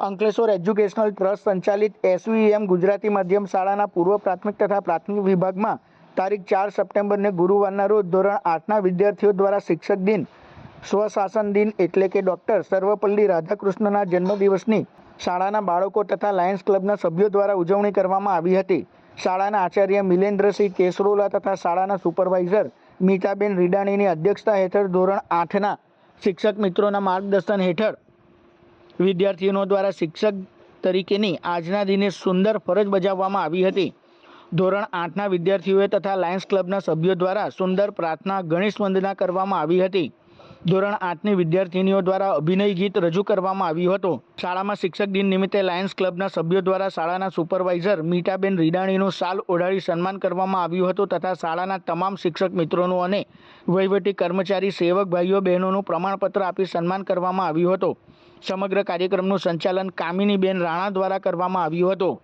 Ankleshwar educational trust સંચાલિત SVM Gujarati માધ્યમ શાળાના પૂર્વ પ્રાથમિક તથા પ્રાથમિક વિભાગમાં તારીખ ચાર સપ્ટેમ્બરને ગુરુવારના રોજ ધોરણ આઠના વિદ્યાર્થીઓ દ્વારા શિક્ષક દિન, સ્વશાસન દિન એટલે કે ડૉક્ટર સર્વપલ્લી રાધાકૃષ્ણના જન્મદિવસની શાળાના બાળકો તથા લાયન્સ ક્લબના સભ્યો દ્વારા ઉજવણી કરવામાં આવી હતી. શાળાના આચાર્ય મિલેન્દ્રસિંહ કેસરોલા તથા શાળાના સુપરવાઇઝર મીતાબેન રીડાણીની અધ્યક્ષતા હેઠળ ધોરણ આઠના શિક્ષક મિત્રોના માર્ગદર્શન હેઠળ વિદ્યાર્થીઓ દ્વારા શિક્ષક તરીકેની આજના દિને સુંદર ફરજ બજાવવામાં આવી હતી. ધોરણ આઠના વિદ્યાર્થીઓએ તથા લાયન્સ ક્લબના સભ્યો દ્વારા સુંદર પ્રાર્થના ગણેશ વંદના કરવામાં આવી હતી. ધોરણ આઠની વિદ્યાર્થિનીઓ દ્વારા અભિનય ગીત રજૂ કરવામાં આવ્યું હતું. શાળામાં શિક્ષક દિન નિમિત્તે લાયન્સ ક્લબના સભ્યો દ્વારા શાળાના સુપરવાઇઝર મીટાબેન રીડાણીનું શાલ ઓઢાડી સન્માન કરવામાં આવ્યું હતું તથા શાળાના તમામ શિક્ષક મિત્રોનું અને વહીવટી કર્મચારી, સેવક ભાઈઓ, બહેનોનું પ્રમાણપત્ર આપી સન્માન કરવામાં આવ્યું હતું. સમગ્ર કાર્યક્રમનું સંચાલન કામિનીબેન રાણા દ્વારા કરવામાં આવ્યું હતું.